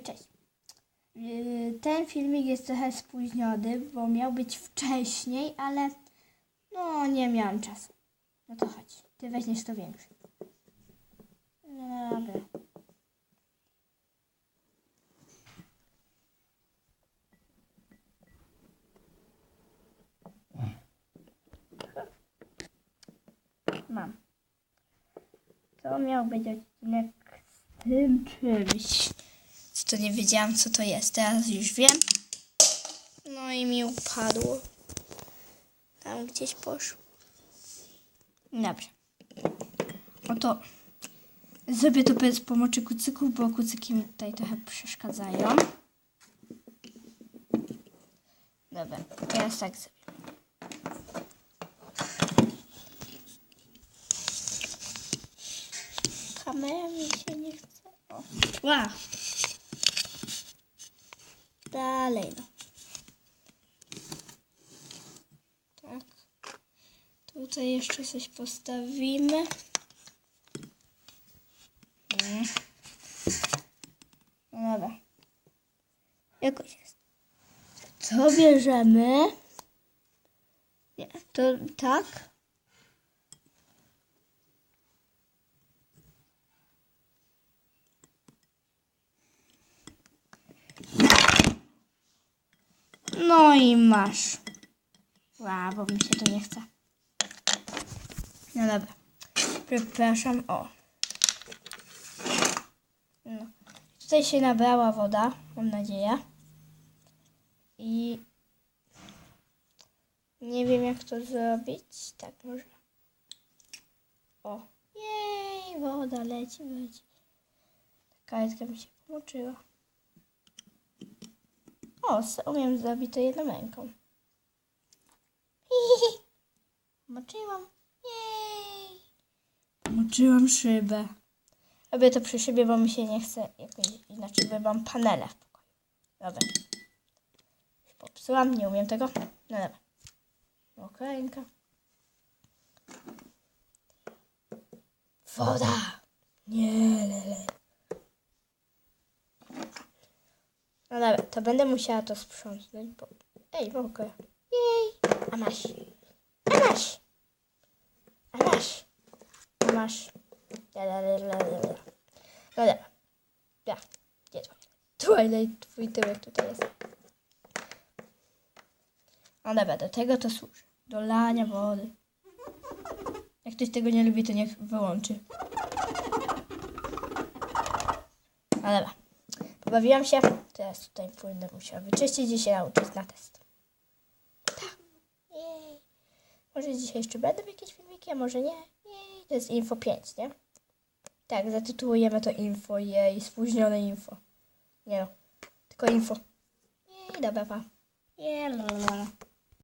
cześć. Yy, Ten filmik jest trochę spóźniony, bo miał być wcześniej, ale no nie miałam czasu. No to chodź, ty weźmiesz to większe. No dobra. Mam. To miał być odcinek z tym czymś. To nie wiedziałam, co to jest. Teraz już wiem. No i mi upadło. Tam gdzieś poszło. Dobrze. Oto zrobię to bez pomocy kucyków, bo kucyki mi tutaj trochę przeszkadzają. Dobra, teraz tak zrobię. Kamera mi się nie chce. O. Wow. Dalej no. Tak. Tutaj jeszcze coś postawimy. Mm. No dobra. Jakoś jest. Co bierzemy? Nie, to tak. No i masz. Ła, bo mi się to nie chce. No dobra. Przepraszam, o. No. Tutaj się nabrała woda, mam nadzieję. I nie wiem jak to zrobić. Tak może. O. Jej, woda leci, leci. Kajtka mi się pomoczyła. O, umiem zrobić to jedną ręką. Moczyłam. Jej. Moczyłam szybę. Robię to przy szybie, bo mi się nie chce jakoś inaczej, bo mam panele w pokoju. Dobra. Popsułam, nie umiem tego. No dobra. Mokra ręka. Woda. Nie, lele. No dobra, to będę musiała to sprzątnąć, bo... Ej, mokre. Jej. A masz. A masz. A masz. No dobra. Ja. Gdzie Twilight? Twilight, twój tyłek tutaj jest. No dobra, do tego to służy. Do lania wody. Jak ktoś tego nie lubi, to niech wyłączy. No dobra. Pobawiłam się. Teraz tutaj płynę musiała wyczyścić się nauczyć na test. Tak. Jej. Może dzisiaj jeszcze będą jakieś filmiki, a może nie. Jej. To jest info 5, nie? Tak, zatytułujemy to info. Jej, spóźnione info. Nie no. Tylko info. Jej, dobra, pa. Jej, la, la, la.